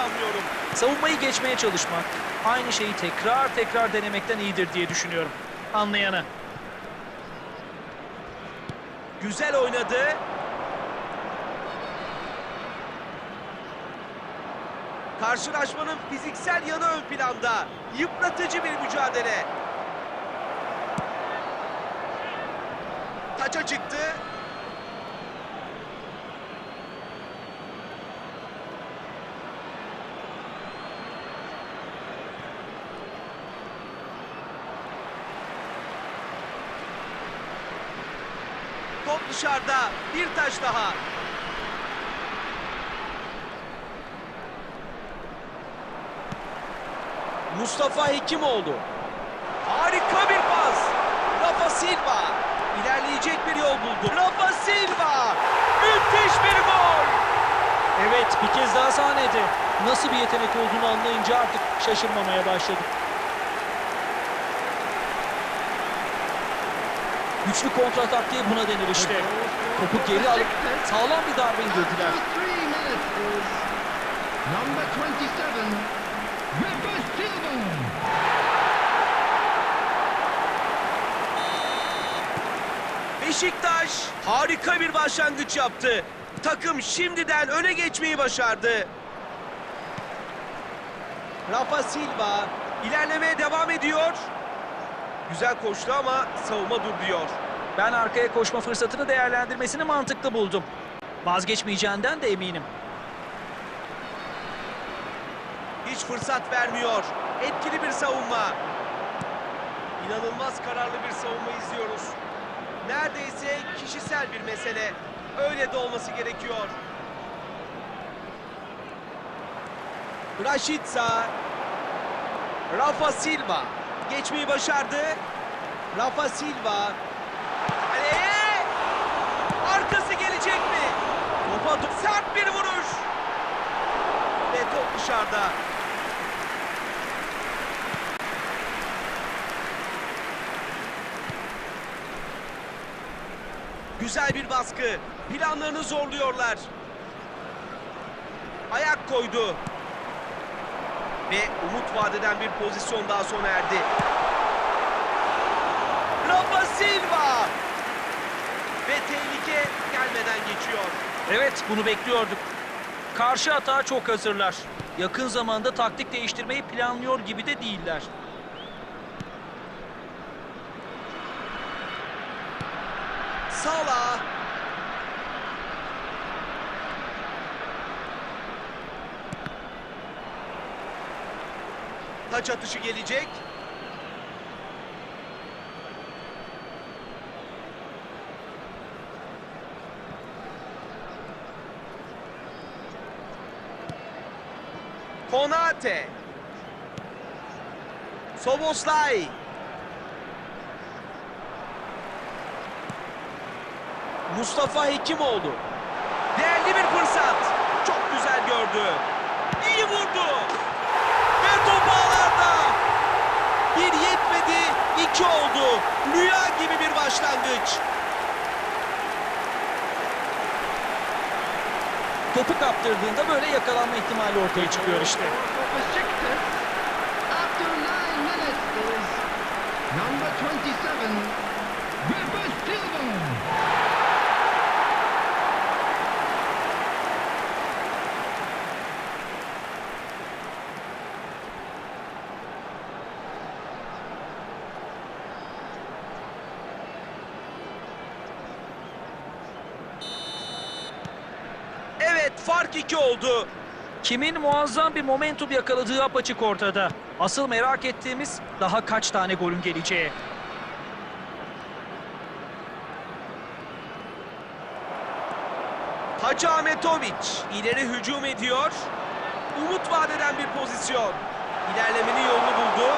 sanmıyorum. Savunmayı geçmeye çalışmak, aynı şeyi tekrar tekrar denemekten iyidir diye düşünüyorum. Anlayana. Güzel oynadı. Karşılaşmanın fiziksel yanı ön planda. Yıpratıcı bir mücadele. Taça çıktı. Top dışarıda. Bir taş daha. Mustafa Hekimoğlu. Harika bir pas. Rafa Silva. İlerleyecek bir yol buldu. Rafa Silva. Müthiş bir gol. Evet, bir kez daha sahnede. Nasıl bir yetenek olduğunu anlayınca artık şaşırmamaya başladım. Güçlü kontratak diye buna denir işte. Topu geri alıp sağlam bir darbe indirdiler. After three minutes is number 27, Rafa Silva. Beşiktaş harika bir başlangıç yaptı. Takım şimdiden öne geçmeyi başardı. Rafa Silva ilerlemeye devam ediyor. Güzel koştu ama savunma dur diyor. Ben arkaya koşma fırsatını değerlendirmesini mantıklı buldum. Vazgeçmeyeceğinden de eminim. Hiç fırsat vermiyor. Etkili bir savunma. İnanılmaz kararlı bir savunma izliyoruz. Neredeyse kişisel bir mesele. Öyle de olması gerekiyor. Raşitsa. Rafa Silva. Geçmeyi başardı. Rafa Silva. Kaleye. Arkası gelecek mi? Topa sert bir vuruş. Ve top dışarıda. Güzel bir baskı. Planlarını zorluyorlar. Ayak koydu. Ve umut vadeden bir pozisyon daha sona erdi. Rafa Silva. Ve tehlike gelmeden geçiyor. Evet, bunu bekliyorduk. Karşı atağa çok hazırlar. Yakın zamanda taktik değiştirmeyi planlıyor gibi de değiller. Sala. Taç atışı gelecek. Konate. Soboslay. Mustafa Hekimoğlu. Değerli bir fırsat. Çok güzel gördü. İyi vurdu. Ve top ağlarda. Bir iki oldu. Rüya gibi bir başlangıç. Topu kaptırdığında böyle yakalanma ihtimali ortaya çıkıyor işte. Number 27, Rafa Silva. Evet, fark iki oldu. Kimin muazzam bir momentum yakaladığı apaçık ortada. Asıl merak ettiğimiz daha kaç tane golün geleceği. Hacı Ahmetoviç ileri hücum ediyor. Umut vadeden bir pozisyon. İlerlemenin yolunu buldu.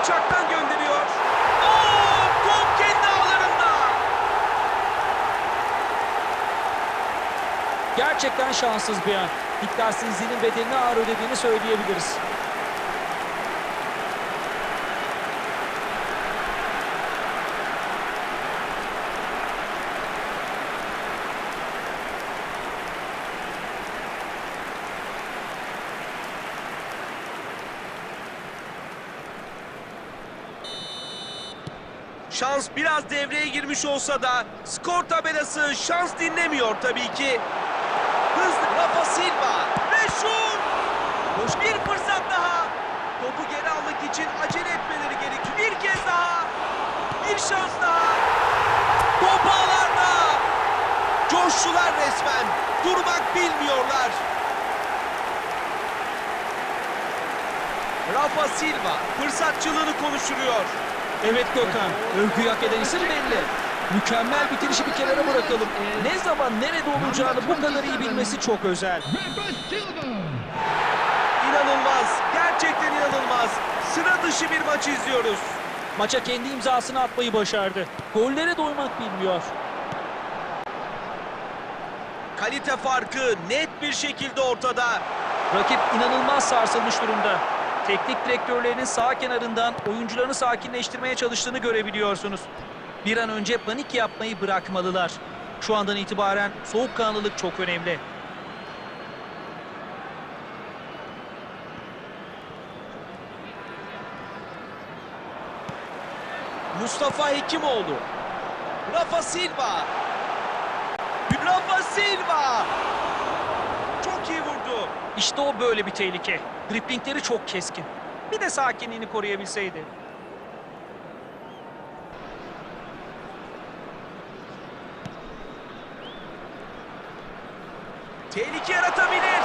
Uçaktan gönderiyor. Oo, top kendi ağlarında. Gerçekten şanssız bir an. Dikkatsizliğinin bedelini ağır ödediğini söyleyebiliriz. Şans biraz devreye girmiş olsa da skor tabelası şans dinlemiyor tabii ki. Rafa Silva ve şut! Hoş bir fırsat daha. Topu geri almak için acele etmeleri gerekiyor. Bir kez daha. Bir şans daha. Top ağlarda. Coştular resmen. Durmak bilmiyorlar. Rafa Silva fırsatçılığını konuşturuyor. Evet Gökhan, övgüyü hak eden isim belli. Mükemmel bitirişi bir kenara bırakalım. Ne zaman nerede olacağını bu kadar iyi bilmesi çok özel. İnanılmaz. Gerçekten inanılmaz. Sıra dışı bir maç izliyoruz. Maça kendi imzasını atmayı başardı. Gollere doymak bilmiyor. Kalite farkı net bir şekilde ortada. Rakip inanılmaz sarsılmış durumda. Teknik direktörlerinin sağ kenarından oyuncularını sakinleştirmeye çalıştığını görebiliyorsunuz. Bir an önce panik yapmayı bırakmalılar. Şu andan itibaren soğukkanlılık çok önemli. Mustafa Hekimoğlu. Rafa Silva. Rafa Silva. Çok iyi vurdu. İşte o böyle bir tehlike. Driplingleri çok keskin. Bir de sakinliğini koruyabilseydi. Tehlike yaratabilir.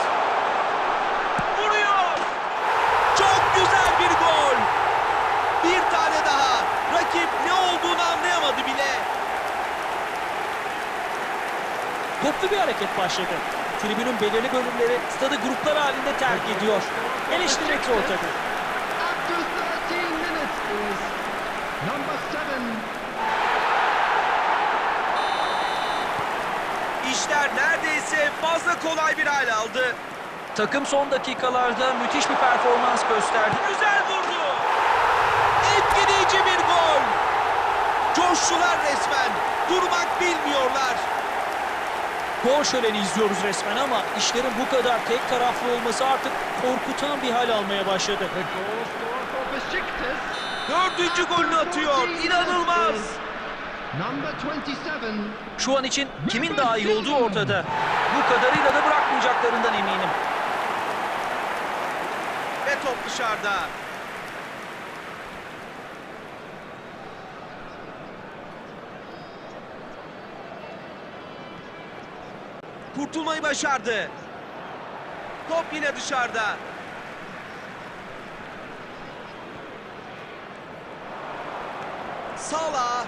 Vuruyor. Çok güzel bir gol. Bir tane daha. Rakip ne olduğunu anlayamadı bile. Toplu bir hareket başladı. Tribünün belirli bölümleri stadı gruplar halinde terk ediyor. Eleştirmek zor tabii. After 13 minutes is number seven. İşler neredeyse fazla kolay bir hal aldı. Takım son dakikalarda müthiş bir performans gösterdi. Güzel vurdu. Etkileyici bir gol. Coştular resmen. Durmak bilmiyorlar. Gol şöleni izliyoruz resmen ama işlerin bu kadar tek taraflı olması artık korkutan bir hal almaya başladı. Dördüncü golünü atıyor. İnanılmaz. Number 27. Şu an için kimin daha iyi olduğu ortada. Bu kadarıyla da bırakmayacaklarından eminim. Ve top dışarıda. Kurtulmayı başardı. Top yine dışarıda. Salah.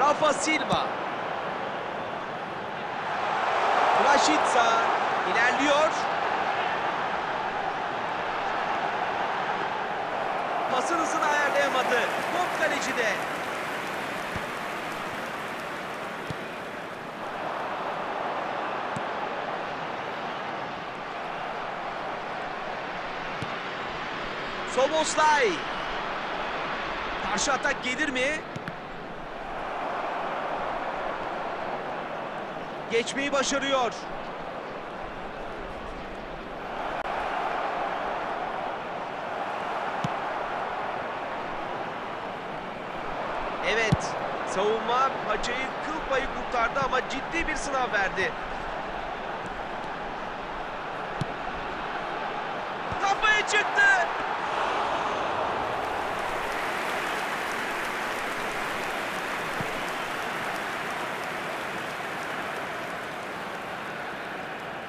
Rafa Silva. Rashica ilerliyor. Pasın hızını ayarlayamadı. Top kalecide. Soboslay. Karşı atak gelir mi? Geçmeyi başarıyor. Evet, savunma paçayı kıl payı kurtardı ama ciddi bir sınav verdi. Kafaya çıktı.